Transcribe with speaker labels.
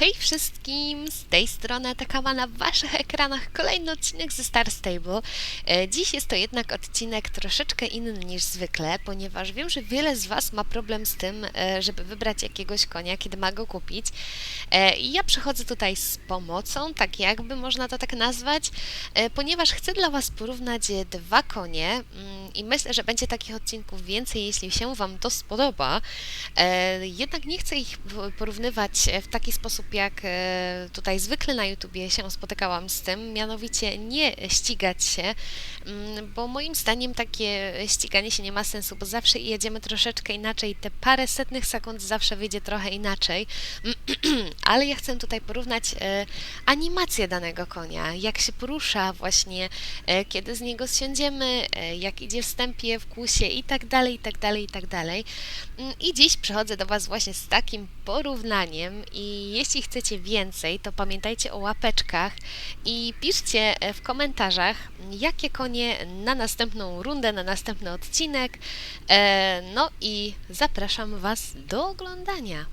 Speaker 1: Hey, wszystkim! Z tej strony Takama na waszych ekranach kolejny odcinek ze Star Stable. E, Dziś jest to jednak odcinek troszeczkę inny niż zwykle, ponieważ wiem, że wiele z was ma problem z tym, e, żeby wybrać jakiegoś konia, kiedy ma go kupić. E, I ja przychodzę tutaj z pomocą, tak jakby można to tak nazwać, ponieważ chcę dla was porównać dwa konie mm, i myślę, że będzie takich odcinków więcej, jeśli się wam to spodoba. Jednak nie chcę ich porównywać w taki sposób, jak e, tutaj zwykle na YouTubie się spotykałam z tym, mianowicie nie ścigać się, mm, bo moim zdaniem takie ściganie się nie ma sensu, bo zawsze jedziemy troszeczkę inaczej, te parę setnych sekund zawsze wyjdzie trochę inaczej, ale ja chcę tutaj porównać e, animację danego konia, jak się porusza właśnie, e, kiedy z niego zsiądziemy, jak idzie w stępie, w kłusie i tak dalej, i tak dalej, i tak dalej. Mm, I dziś przychodzę do Was właśnie z takim porównaniem i jeśli chcecie więcej, to pamiętajcie o łapeczkach i piszcie e, w komentarzach, jakie konie na następną rundę, na następny odcinek. E, No i zapraszam Was do oglądania.